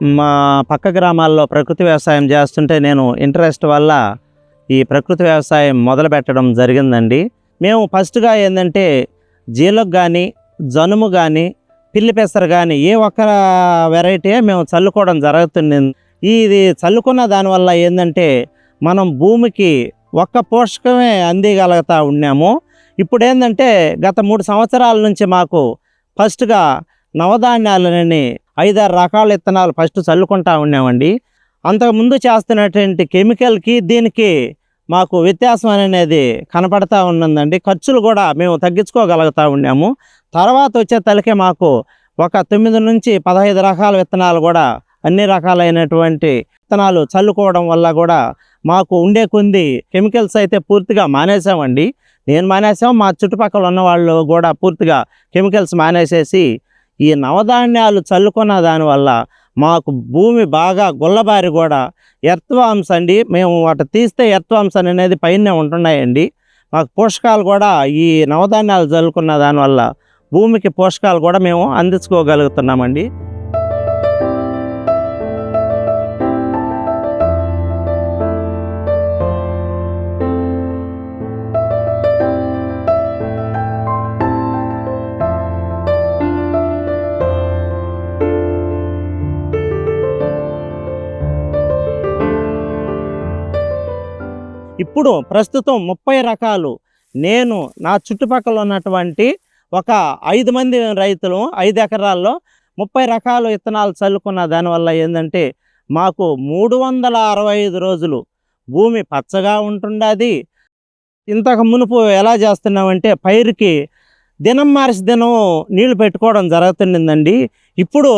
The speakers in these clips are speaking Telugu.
మా పక్క గ్రామాల్లో ప్రకృతి వ్యవసాయం చేస్తుంటే నేను ఇంట్రెస్ట్ వల్ల ఈ ప్రకృతి వ్యవసాయం మొదలు పెట్టడం జరిగిందండి. మేము ఫస్ట్గా ఏంటంటే జీలకు కానీ జనుము కానీ పిల్లి పెసర కానీ ఏ ఒక్క వెరైటీ మేము చల్లుకోవడం జరుగుతుంది. ఇది చల్లుకున్న దానివల్ల ఏంటంటే మనం భూమికి ఒక్క పోషకమే అందిగలుగుతా ఉన్నాము. ఇప్పుడు ఏంటంటే గత మూడు సంవత్సరాల నుంచి మాకు ఫస్ట్గా నవధాన్యాలని ఐదారు రకాల విత్తనాలు ఫస్ట్ చల్లుకుంటా ఉన్నామండి. అంతకుముందు చేస్తున్నటువంటి కెమికల్కి దీనికి మాకు వ్యత్యాసం అనేది కనపడతా ఉన్నదండి. ఖర్చులు కూడా మేము తగ్గించుకోగలుగుతా ఉన్నాము. తర్వాత వచ్చే తలకే మాకు ఒక తొమ్మిది నుంచి పదహైదు రకాల విత్తనాలు కూడా అన్ని రకాలైనటువంటి విత్తనాలు చల్లుకోవడం వల్ల కూడా మాకు ఉండే కొంది కెమికల్స్ అయితే పూర్తిగా మానేసామండి నేను మానేసాం మా చుట్టుపక్కల ఉన్న వాళ్ళు కూడా పూర్తిగా కెమికల్స్ మానేసేసి ఈ నవధాన్యాలు చల్లుకున్న దానివల్ల మాకు భూమి బాగా గుల్లబారి కూడా. ఎర్త్వామ్స్ అండి మేము వాటి తీస్తే ఎర్త్వామ్స్ అనేది పైన ఉంటున్నాయండి. మాకు పోషకాలు కూడా ఈ నవధాన్యాలు చల్లుకున్న దానివల్ల భూమికి పోషకాలు కూడా మేము అందించుకోగలుగుతున్నామండి. ఇప్పుడు ప్రస్తుతం ముప్పై రకాలు. నేను నా చుట్టుపక్కల ఉన్నటువంటి ఒక ఐదు మంది రైతులు ఐదు ఎకరాల్లో ముప్పై రకాల విత్తనాలు చల్లుకున్న దానివల్ల ఏంటంటే మాకు మూడు వందల అరవై ఐదు రోజులు భూమి పచ్చగా ఉంటుండది. ఇంతకు మునుపు ఎలా చేస్తున్నామంటే పైరుకి దినం మార్చి దినం నీళ్ళు పెట్టుకోవడం జరుగుతుండిందండి. ఇప్పుడు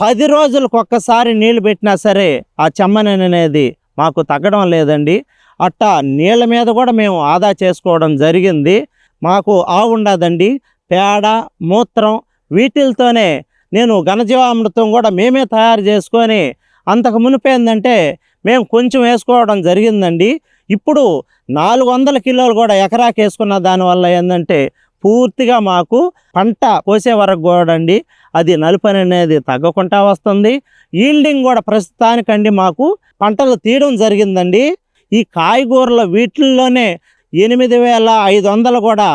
పది రోజులకు ఒక్కసారి నీళ్ళు పెట్టినా సరే ఆ చెమ్మనని అనేది మాకు తగ్గడం లేదండి. అట్టా నీళ్ళ మీద కూడా మేము ఆదా చేసుకోవడం జరిగింది. మాకు ఆవు ఉండదండి. పేడ మూత్రం వీటిల్తోనే నేను ఘనజీవామృతం కూడా మేమే తయారు చేసుకొని అంతకు మునుపు ఏంటంటే మేము కొంచెం వేసుకోవడం జరిగిందండి. ఇప్పుడు నాలుగు వందల కిలోలు కూడా ఎకరాకి వేసుకున్న దానివల్ల ఏంటంటే పూర్తిగా మాకు పంట కోసే వరకు కూడా అండి అది నలుపని అనేది తగ్గకుండా వస్తుంది. ఈల్డింగ్ కూడా ప్రస్తుతానికండి మాకు పంటలు తీయడం జరిగిందండి. ఈ కాయగూరల వీటిల్లోనే ఎనిమిది వేల ఐదు వందలు కూడా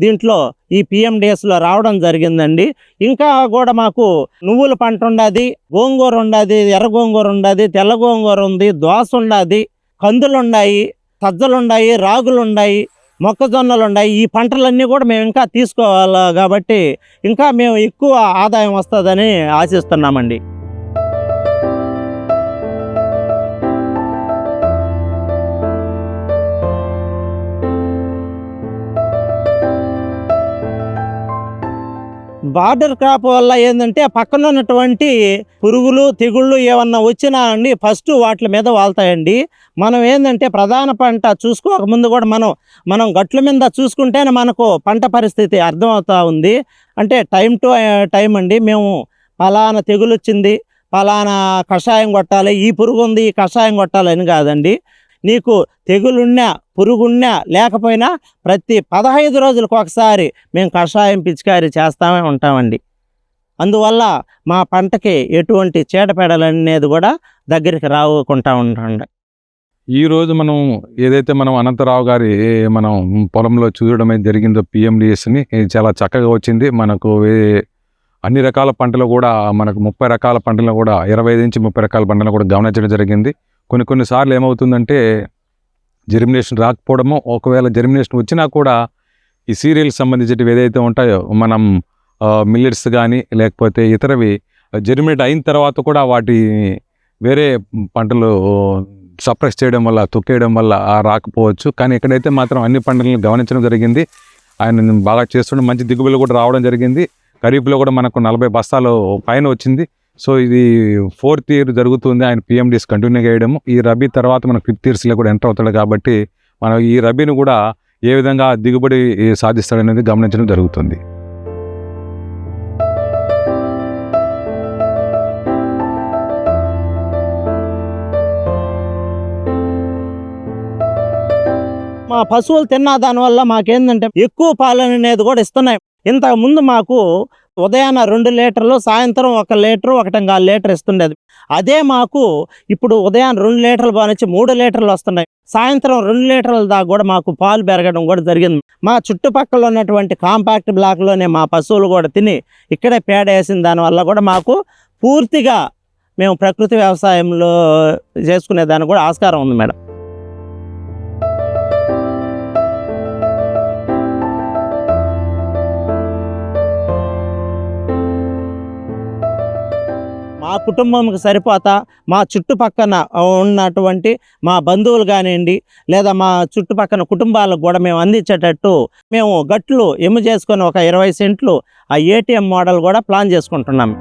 దీంట్లో ఈ పిఎండిఎస్లో రావడం జరిగిందండి. ఇంకా కూడా మాకు నువ్వుల పంట ఉండదు గోంగూర ఉండదు ఎర్ర గోంగూర ఉండదు తెల్ల గోంగూర ఉంది దోస ఉండదు కందులున్నాయి సజ్జలున్నాయి రాగులున్నాయి మొక్కజొన్నలు ఉన్నాయి ఈ పంటలన్నీ కూడా మేము ఇంకా తీసుకోవాలి కాబట్టి ఇంకా మేము ఎక్కువ ఆదాయం వస్తుందని ఆశిస్తున్నామండి. బార్డర్ క్రాప్ వల్ల ఏంటంటే పక్కన ఉన్నటువంటి పురుగులు తెగుళ్ళు ఏమన్నా వచ్చినా అండి ఫస్ట్ వాటి మీద వాళ్తాయండి. మనం ఏంటంటే ప్రధాన పంట చూసుకోకముందు కూడా మనం మనం గట్ల మీద చూసుకుంటేనే మనకు పంట పరిస్థితి అర్థమవుతూ ఉంది. అంటే టైం టు టైం అండి. మేము పలానా తెగులు వచ్చింది పలానా కషాయం కొట్టాలి ఈ పురుగు ఉంది ఈ కషాయం కొట్టాలని కాదండి. నీకు తెగులున్నా పురుగున్నా లేకపోయినా ప్రతి పదహైదు రోజులకు ఒకసారి మేము కషాయం పిచికారీ చేస్తామే ఉంటామండి. అందువల్ల మా పంటకి ఎటువంటి చీడపీడలు అనేది కూడా దగ్గరికి రావుకుంటా ఉంటుండే ఈ రోజు మనం ఏదైతే మనం అనంతరావు గారి మనం పొలంలో చూడడం జరిగిందో పిఎండిఎస్ని చాలా చక్కగా వచ్చింది. మనకు అన్ని రకాల పంటలు కూడా మనకు ముప్పై రకాల పంటలు కూడా ఇరవై ఐదు నుంచి ముప్పై రకాల పంటలు కూడా గమనించడం జరిగింది. కొన్ని కొన్నిసార్లు ఏమవుతుందంటే జెర్మినేషన్ రాకపోవడము ఒకవేళ జెర్మినేషన్ వచ్చినా కూడా ఈ సీరియల్స్ సంబంధించినవి ఏదైతే ఉంటాయో మనం మిల్లెట్స్ కానీ లేకపోతే ఇతరవి జెర్మినేట్ అయిన తర్వాత కూడా వాటి వేరే పంటలు సప్రెస్ చేయడం వల్ల తొక్కేయడం వల్ల రాకపోవచ్చు. కానీ ఇక్కడైతే మాత్రం అన్ని పంటలను గమనించడం జరిగింది ఆయన బాగా చేస్తుండే మంచి దిగుబడులు కూడా రావడం జరిగింది. ఖరీఫ్లో కూడా మనకు నలభై బస్తాలు పైన వచ్చింది. సో ఇది ఫోర్త్ ఇయర్ జరుగుతుంది. ఆయన పిఎండిస్ కంటిన్యూ చేయడం. ఈ రబీ తర్వాత మనకు ఫిఫ్త్ ఇయర్స్లో కూడా ఎంటర్ అవుతాడు కాబట్టి మనం ఈ రబీని కూడా ఏ విధంగా దిగుబడి సాధిస్తాడనేది గమనించడం జరుగుతుంది. మా పశువులు తిన్న దానివల్ల మాకేందంటే ఎక్కువ పాలన అనేది కూడా ఇస్తున్నాయి. ఇంతకు ముందు మాకు ఉదయాన్న రెండు లీటర్లు సాయంత్రం ఒక లీటరు ఒకటంగా లీటర్ ఇస్తుండేది. అదే మాకు ఇప్పుడు ఉదయం రెండు లీటర్లు బాగా మూడు లీటర్లు వస్తున్నాయి. సాయంత్రం రెండు లీటర్ల దాకా కూడా మాకు పాలు పెరగడం కూడా జరిగింది. మా చుట్టుపక్కల ఉన్నటువంటి కాంపాక్ట్ బ్లాక్లోనే మా పశువులు కూడా తిని ఇక్కడే పేడ వేసిన దానివల్ల కూడా మాకు పూర్తిగా మేము ప్రకృతి వ్యవసాయంలో చేసుకునే దానికి కూడా ఆస్కారం ఉంది మేడం. మా కుటుంబంకి సరిపోతా మా చుట్టుపక్కన ఉన్నటువంటి మా బంధువులు కానివ్వండి లేదా మా చుట్టుపక్కన కుటుంబాలకు కూడా మేము అందించేటట్టు మేము గట్లు ఎమ్ము చేసుకొని ఒక ఇరవై సెంట్లు ఆ ఏటీఎం మోడల్ కూడా ప్లాన్ చేసుకుంటున్నాం.